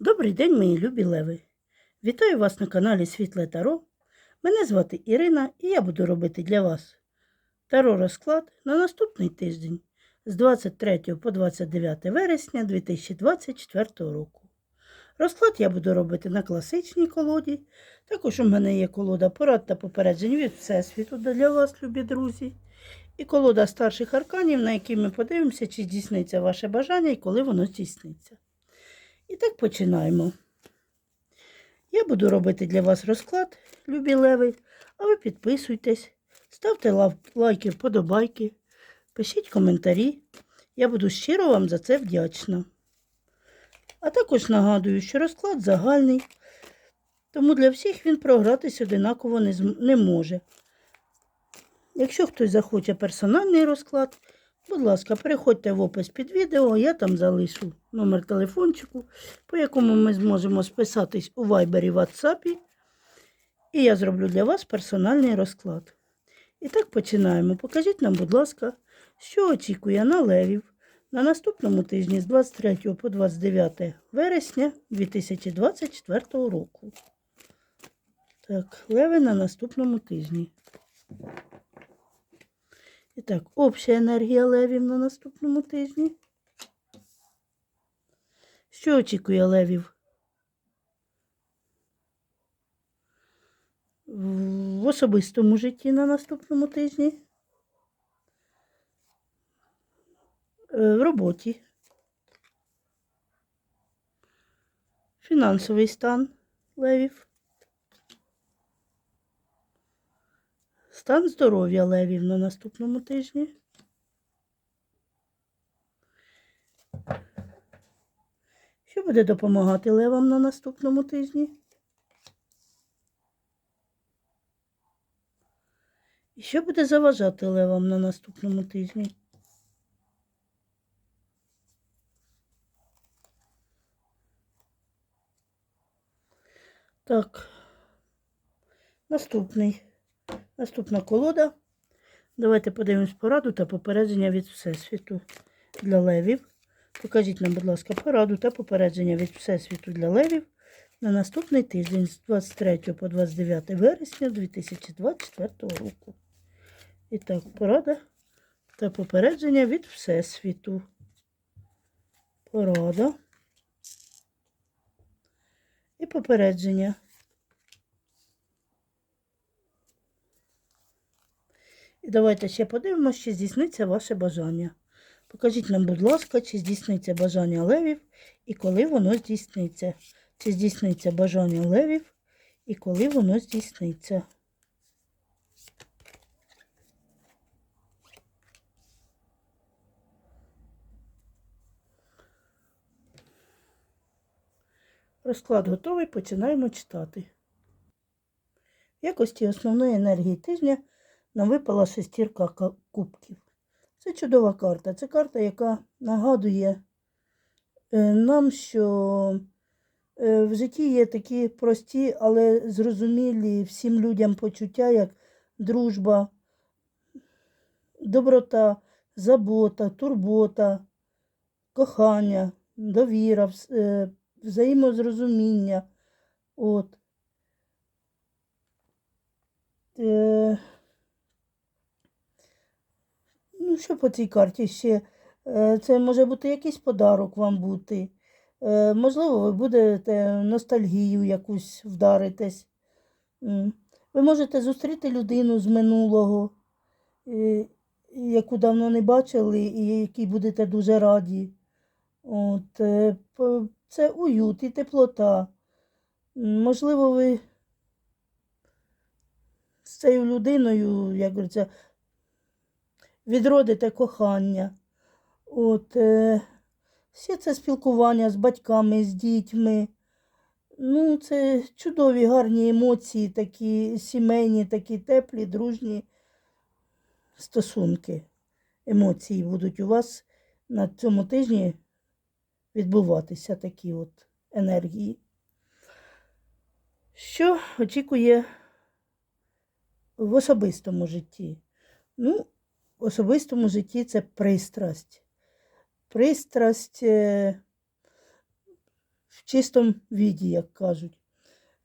Добрий день, мої любі леви! Вітаю вас на каналі Світле Таро. Мене звати Ірина і я буду робити для вас таро розклад на наступний тиждень з 23 по 29 вересня 2024 року. Розклад я буду робити на класичній колоді. Також у мене є колода порад та попереджень від Всесвіту для вас, любі друзі. І колода старших арканів, на які ми подивимося, чи здійсниться ваше бажання і коли воно здійсниться. І так починаємо. Я буду робити для вас розклад, любі леви, а ви підписуйтесь, ставте лайки, вподобайки, пишіть коментарі. Я буду щиро вам за це вдячна. А також нагадую, що розклад загальний, тому для всіх він програтись одинаково не, може. Якщо хтось захоче персональний розклад, Будь ласка, переходьте в опис під відео, я там залишу номер телефончику, по якому ми зможемо списатись у Viber і WhatsApp. І я зроблю для вас персональний розклад. І так починаємо. Покажіть нам, будь ласка, що очікує на левів на наступному тижні з 23 по 29 вересня 2024 року. Так, леви на наступному тижні. І так, обща енергія левів на наступному тижні. Що очікує левів? В особистому житті на наступному тижні. Е, В роботі. Фінансовий стан левів. Стан здоров'я левів на наступному тижні. Що буде допомагати левам на наступному тижні? І що буде заважати левам на наступному тижні? Так, наступний. Наступна колода. Давайте подивимось пораду та попередження від Всесвіту для левів. Покажіть нам, будь ласка, пораду та попередження від Всесвіту для левів на наступний тиждень з 23 по 29 вересня 2024 року. І так, порада та попередження від Всесвіту. Порада. І попередження. І давайте ще подивимося, чи здійсниться ваше бажання. Покажіть нам, будь ласка, чи здійсниться бажання левів і коли воно здійсниться. Чи здійсниться бажання левів і коли воно здійсниться. Розклад готовий, починаємо читати. В якості основної енергії тижня нам випала шестірка кубків. Це чудова карта. Це карта, яка нагадує е, нам, що е, в житті є такі прості, але зрозумілі всім людям почуття, як дружба, доброта, забота, турбота, кохання, довіра, е, взаємозрозуміння. От. Е, Ну, що по цій карті ще? Е, Це може бути якийсь подарок вам бути. Е, Можливо, ви будете ностальгію якусь вдаритесь. Ви можете зустріти людину з минулого, е, яку давно не бачили, і якій будете дуже раді. От, це уют і теплота. Можливо, ви з цією людиною, як говориться, відродите кохання. От, е, все це спілкування з батьками, з дітьми. Ну, це чудові, гарні емоції, такі сімейні, такі теплі, дружні стосунки. Емоції будуть у вас на цьому тижні відбуватися такі от енергії. Що очікує в особистому житті? Ну, в особистому житті це пристрасть. Пристрасть, е, в чистому віді, як кажуть.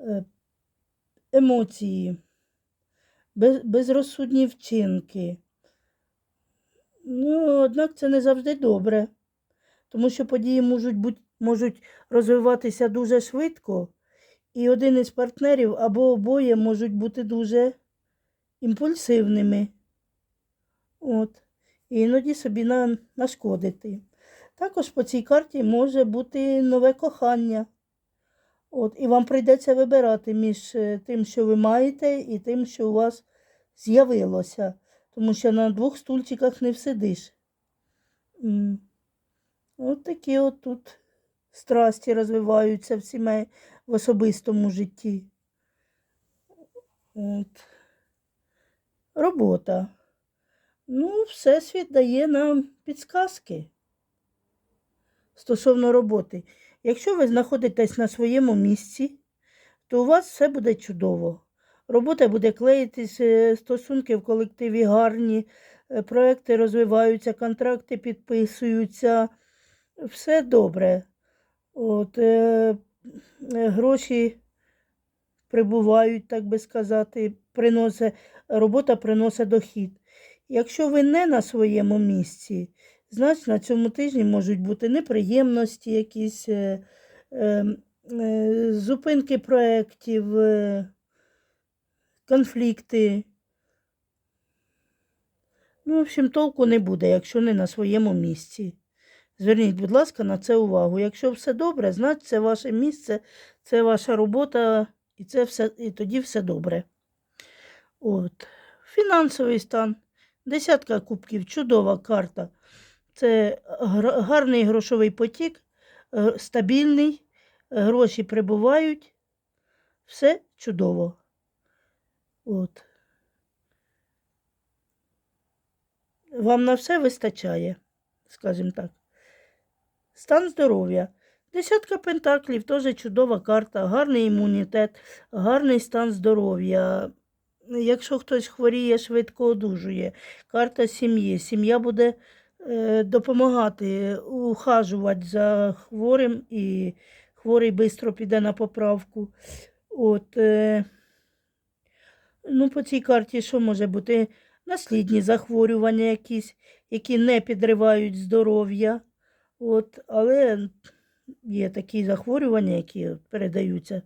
Е, Емоції, безрозсудні вчинки. Ну, однак це не завжди добре, тому що події можуть, розвиватися дуже швидко, і один із партнерів або обоє можуть бути дуже імпульсивними. От. І іноді собі на, нашкодити. Також по цій карті може бути нове кохання. От, і вам прийдеться вибирати між е, тим, що ви маєте, і тим, що у вас з'явилося. Тому що на двох стульчиках не всидиш. От такі от тут страсті розвиваються в сімей в особистому житті. От. Робота. Ну, Всесвіт дає нам підсказки стосовно роботи. Якщо ви знаходитесь на своєму місці, то у вас все буде чудово. Робота буде клеїтись, е, стосунки в колективі гарні, е, проекти розвиваються, контракти підписуються, все добре. От, е, е, гроші прибувають, так би сказати, приносить, робота приносить дохід. Якщо ви не на своєму місці, значить на цьому тижні можуть бути неприємності, якісь е, е, е, зупинки проєктів, е, конфлікти. Ну, в общем, толку не буде, якщо не на своєму місці. Зверніть, будь ласка, на це увагу. Якщо все добре, значить це ваше місце, це ваша робота, і, це все, і тоді все добре. От. Фінансовий стан. Десятка кубків, чудова карта. Це гарний грошовий потік, е, стабільний, гроші прибувають. Все чудово. От. Вам на все вистачає, скажімо так. Стан здоров'я. Десятка пентаклів теж чудова карта, гарний імунітет, гарний стан здоров'я. Якщо хтось хворіє, швидко одужує. Карта сім'ї. Сім'я буде е, допомагати, ухажувати за хворим, і хворий швидко піде на поправку. От, е, ну, по цій карті що може бути? Наслідні захворювання якісь, які не підривають здоров'я. От, але є такі захворювання, які передаються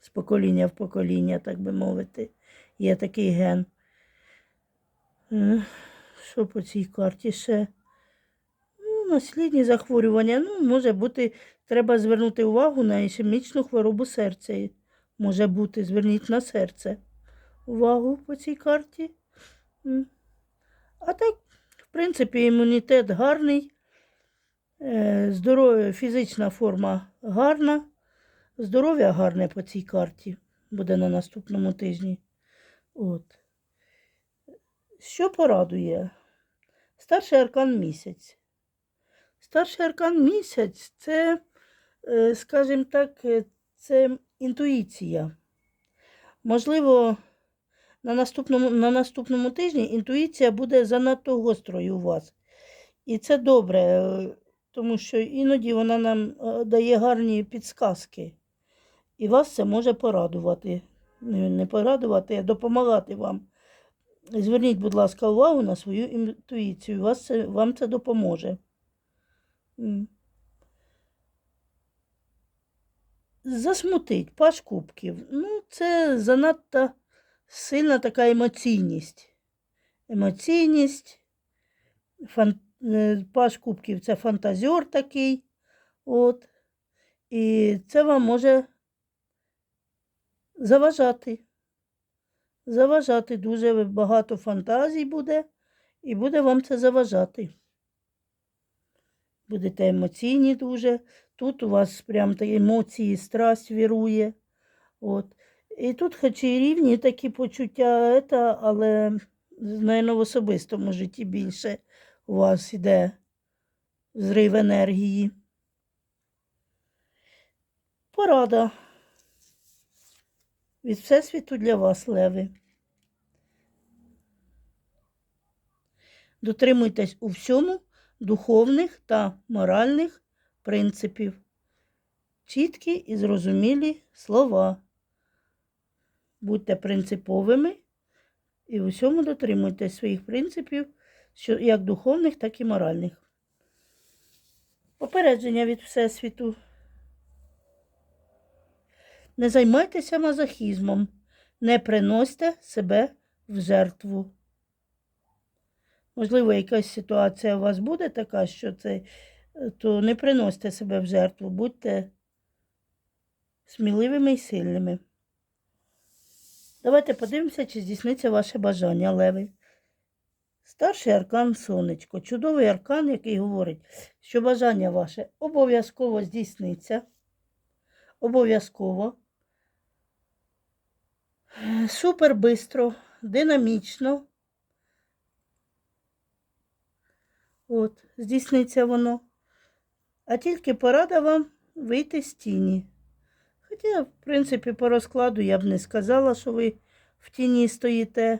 з покоління в покоління, так би мовити. Є такий ген. Що по цій карті ще? Ну, наслідні захворювання. Ну, може бути, треба звернути увагу на ішемічну хворобу серця. Може бути, зверніть на серце увагу по цій карті. А так, в принципі, імунітет гарний, е, здоров'я, фізична форма гарна, здоров'я гарне по цій карті буде на наступному тижні. От. Що порадує? Старший аркан місяць. Старший аркан місяць це, е, скажімо так, е, це інтуїція. Можливо, на наступному, на наступному тижні інтуїція буде занадто гострою у вас. І це добре, е, тому що іноді вона нам дає гарні підсказки. І вас це може порадувати. Не порадувати, а допомагати вам. Зверніть, будь ласка, увагу на свою інтуїцію. Вас це, вам це допоможе. Засмутить, паш кубків. Ну, це занадто сильна така емоційність. Емоційність. Фан... е, Паш кубків це фантазер такий. От. І це вам може заважати. Заважати дуже багато фантазій буде, і буде вам це заважати. Будете емоційні дуже. Тут у вас прям такі емоції, страсть вірує. От. І тут хоч і рівні такі почуття, ета, але, навіть в особистому житті більше у вас іде зрив енергії. Порада від Всесвіту для вас, леви. Дотримуйтесь у всьому духовних та моральних принципів. Чіткі і зрозумілі слова. Будьте принциповими і в усьому дотримуйтесь своїх принципів, як духовних, так і моральних. Попередження від Всесвіту. Не займайтеся мазохізмом, не приносьте себе в жертву. Можливо, якась ситуація у вас буде така, що це, е, то не приносьте себе в жертву, будьте сміливими і сильними. Давайте подивимося, чи здійсниться ваше бажання, леви. Старший аркан сонечко. Чудовий аркан, який говорить, що бажання ваше обов'язково здійсниться. Обов'язково. Супер бистро, динамічно. От, здійсниться воно. А тільки порада вам вийти з тіні. Хоча, в принципі, по розкладу я б не сказала, що ви в тіні стоїте,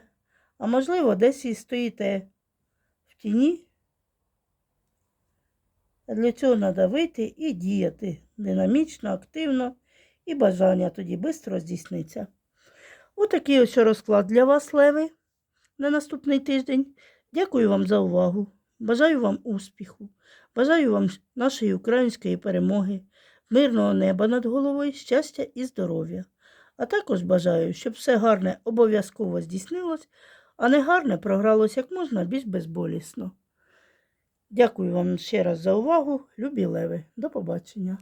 а можливо, десь і стоїте в тіні. Для цього треба вийти і діяти динамічно, активно, і бажання тоді швидко здійсниться. Отакий ось розклад для вас, Леви, на наступний тиждень. Дякую вам за увагу. Бажаю вам успіху. Бажаю вам нашої української перемоги, мирного неба над головою, щастя і здоров'я. А також бажаю, щоб все гарне обов'язково здійснилось, а не гарне програлось як можна більш безболісно. Дякую вам ще раз за увагу, любі леви. До побачення.